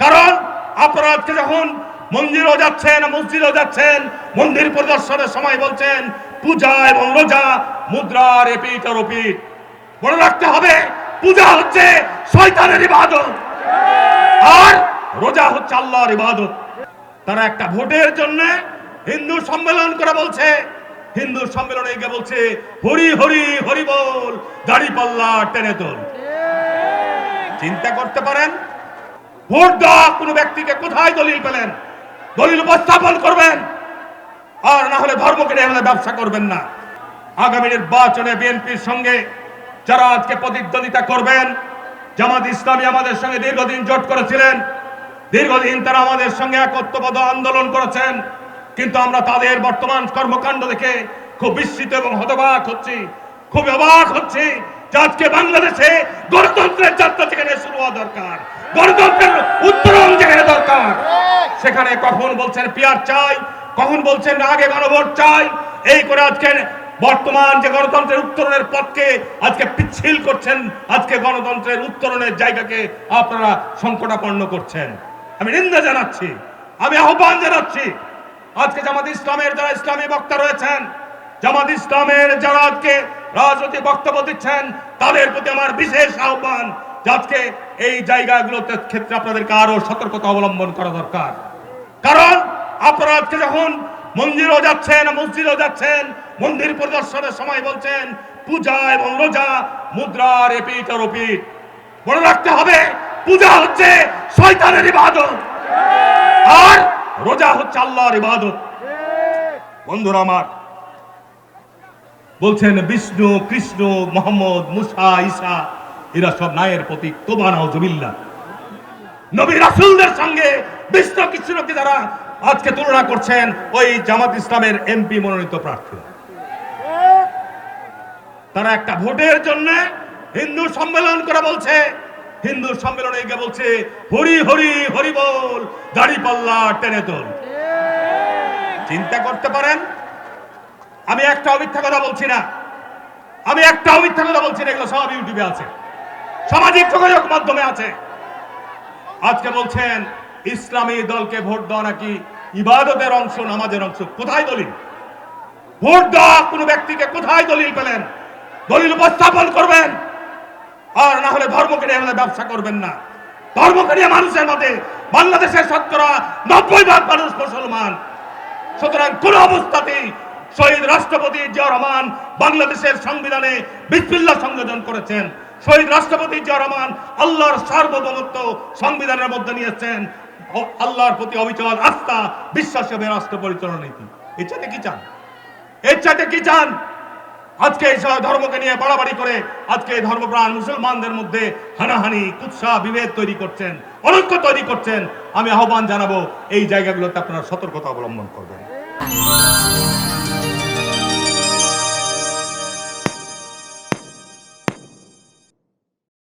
কারণ আপনারা আজকে যখন মন্দিরও যাচ্ছেন, মসজিদও যাচ্ছেন, মন্দির পরিদর্শনের সময় বলছেন, পূজা এবং রোজা মুদ্রা এপিট আর ওপিট মনে রাখতে হবে, পূজা হচ্ছে শয়তানের ইবাদত। আর রোজা হচ্ছে আল্লাহর ইবাদত। তারা একটা ভোটের জন্য হিন্দু সম্মেলন করে বলছে, হিন্দু সম্মেলনে গিয়ে বলছে, হরি হরি হরি বল দাড়ি পাল্লা টেনে তোল। চিন্তা করতে পারেন ভোট দেওয়া কোনো ব্যক্তিকে কোথায় দলিল পেলেন? দলিল উপস্থাপন করবেন। আর না হলে ধর্মকে নিয়ে ব্যবসা করবেন না। আগামী নির্বাচনে বিএনপির সঙ্গে যারা আজকে প্রতিদ্বন্দ্বিতা করবেন, জামাত ইসলামী আমাদের সঙ্গে দীর্ঘদিন জোট করেছিলেন। দীর্ঘদিন তারা আমাদের সঙ্গে একত্রবদ্ধ আন্দোলন করেছেন। কিন্তু আমরা তাদের বর্তমান কর্মকাণ্ড দেখে খুব বিস্মিত এবং হতবাক হচ্ছি। খুব অবাক হচ্ছি আজকে বাংলাদেশে গণতন্ত্রের যাত্রা যেখানে শুরু হওয়া দরকার, গণতন্ত্রের উত্তরণ যেখানে দরকার, সেখানে কখন বলছেন পিয়ার চাই, কখন বলছেন আগে গণভোট চাই, এই করে আজকে বর্তমান যে গণতন্ত্রের উত্তরণের পথকে আজকে পিচ্ছিল করছেন, আজকে গণতন্ত্রের উত্তরণের জায়গাকে আপনারা সংকটাপন্ন করছেন। আমি নিন্দা জানাচ্ছি, আমি আহ্বান জানাচ্ছি, আজকে জামাত ইসলামের যারা ইসলামী বক্তা রয়েছেন, জামাত ইসলামের যারা আজকে রাজনৈতিক বক্তব্য দিচ্ছেন, তাদের প্রতি আমার বিশেষ আহ্বান আজকে এই জায়গাগুলোতে ক্ষেত্রে আপনাদেরকে আরও সতর্কতা অবলম্বন করা দরকার। কারণ আপনারা আজকে যখন মন্দিরও যাচ্ছেন, মসজিদও যাচ্ছেন, মন্দির পরিদর্শনের সময় বলছেন, পূজা এবং রোজা মুদ্রার এপিট আর ওপিট মনে রাখতে হবে, পূজা হচ্ছে শয়তানের ইবাদত। আর রোজা হচ্ছে আল্লাহর ইবাদত। বন্ধুরা আমার বলছেন, বিষ্ণু, কৃষ্ণ, মোহাম্মদ, মুসা, ঈসা, এরা সব নায়ের প্রতীক। তোবা নাউজুবিল্লাহ নবী রাসূলদের সঙ্গে বিষ্ণু কৃষ্ণকে যারা আজকে তুলনা করছেন, ওই জামাত ইসলামের এমপি মনোনীত প্রার্থী। তারা একটা ভোটের জন্য হিন্দু সম্মেলন করে বলছে। হিন্দু সম্মেলনে গিয়ে বলছে, হরি হরি হরি বল দাড়ি পাল্লা টেনে তোল। চিন্তা করতে পারেন আমি একটা মিথ্যা কথা বলছি না। আমি একটা মিথ্যা কথা বলছি না, এগুলো সব ইউটিউবে আছে। সামাজিক যোগাযোগ মাধ্যমে আছে। আজকে বলছেন, ইসলামী দলকে ভোট দেওয়া নাকি ইবাদতের অংশ, নামাজের অংশ? কোথায় দলিল? ভোট দেওয়া কোনো ব্যক্তিকে কোথায় দলিল পেলেন? দলিল উপস্থাপন করবেন। আর না হলে ধর্মকে নিয়ে হলে ব্যবসা করবেন না। ধর্মকে নিয়ে মানুষের মধ্যে বাংলাদেশের শতকরা নব্বই ভাগ মানুষ মুসলমান। সুতরাং কোন অবস্থাতেই শহীদ রাষ্ট্রপতি জিয়া রহমান বাংলাদেশের সংবিধানে বিসমিল্লাহ সংযোজন করেছেন। শহীদ রাষ্ট্রপতি জিয়া রহমান আল্লাহর সার্বভৌমত্ব সংবিধানের মধ্যে নিয়েছেন। আল্লাহর প্রতি অবিচল আস্থা, বিশ্বাস হবে রাষ্ট্র পরিচালনা নীতি। এর চাইতে কি চান? এর চাইতে কি চান? আজকে এই ধর্মকে নিয়ে বাড়াবাড়ি করে আজকে এই ধর্মপ্রাণ মুসলমানদের মধ্যে হানাহানি, কুৎসা, বিভেদ তৈরি করছেন, অনৈক্য তৈরি করছেন। আমি আহ্বান জানাব, এই জায়গাগুলোতে আপনারা সতর্কতা অবলম্বন করবেন।